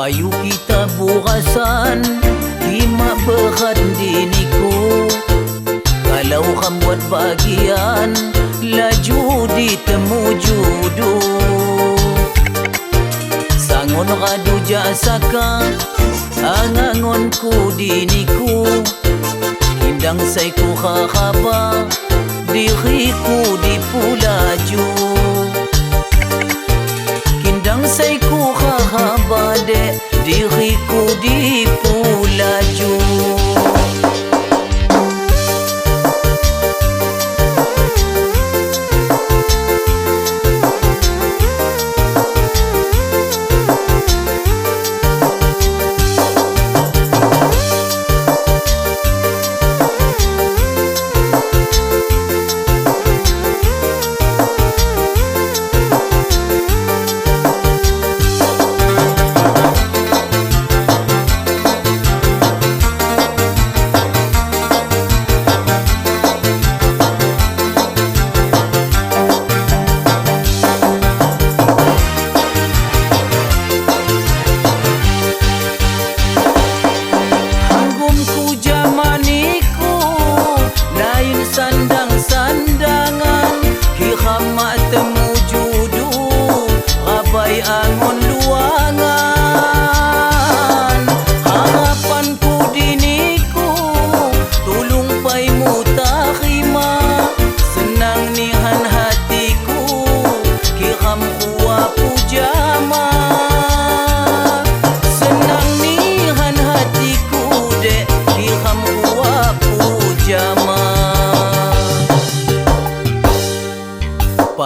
Payu kita burasan Hima berat diniku Kalau ham buat bagian Laju ditemu judu. Sangon radu jasaka Angangonku diniku Kindang saiku khahaba Diriku dipulaju say ku ha ha ba de di ri ku di sun down.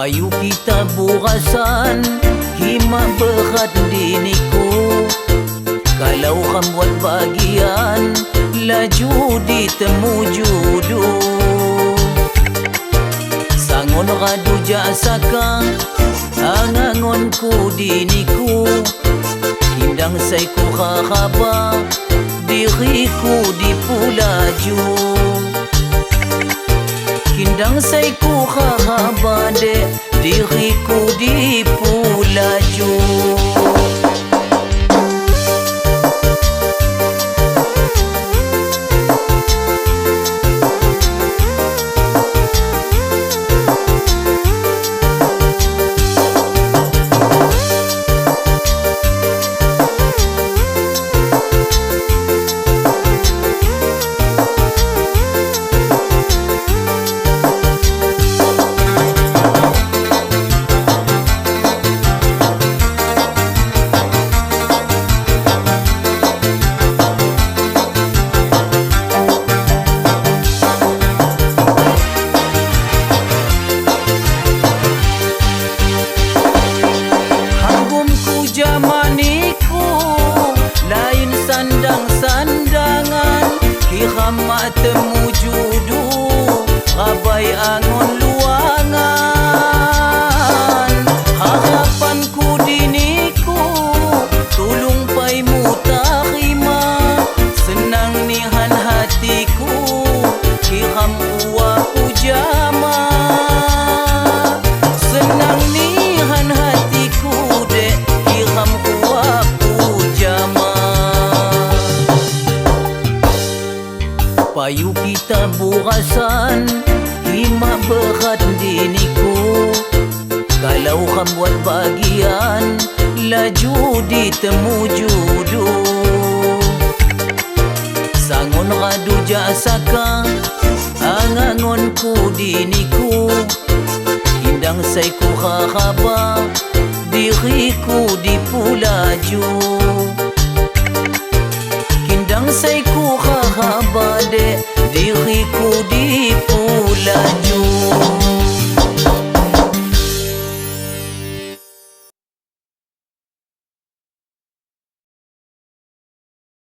Payu kita burasan Hima berat diniku Kalau ham buat bagian Laju ditemu judu Sangon radu jasaka Angangonku diniku Hindang saiku khahaba Diriku dipulaju Kindang saiku khahaba de Diriku dipulaju Kiramat temu judu Ham buat bagian Laju ditemu judu Sangon radu jasaka Angangonku diniku Hindang saiku khahaba Diriku dipulaju Kindang saiku khahaba de Diriku dipulaju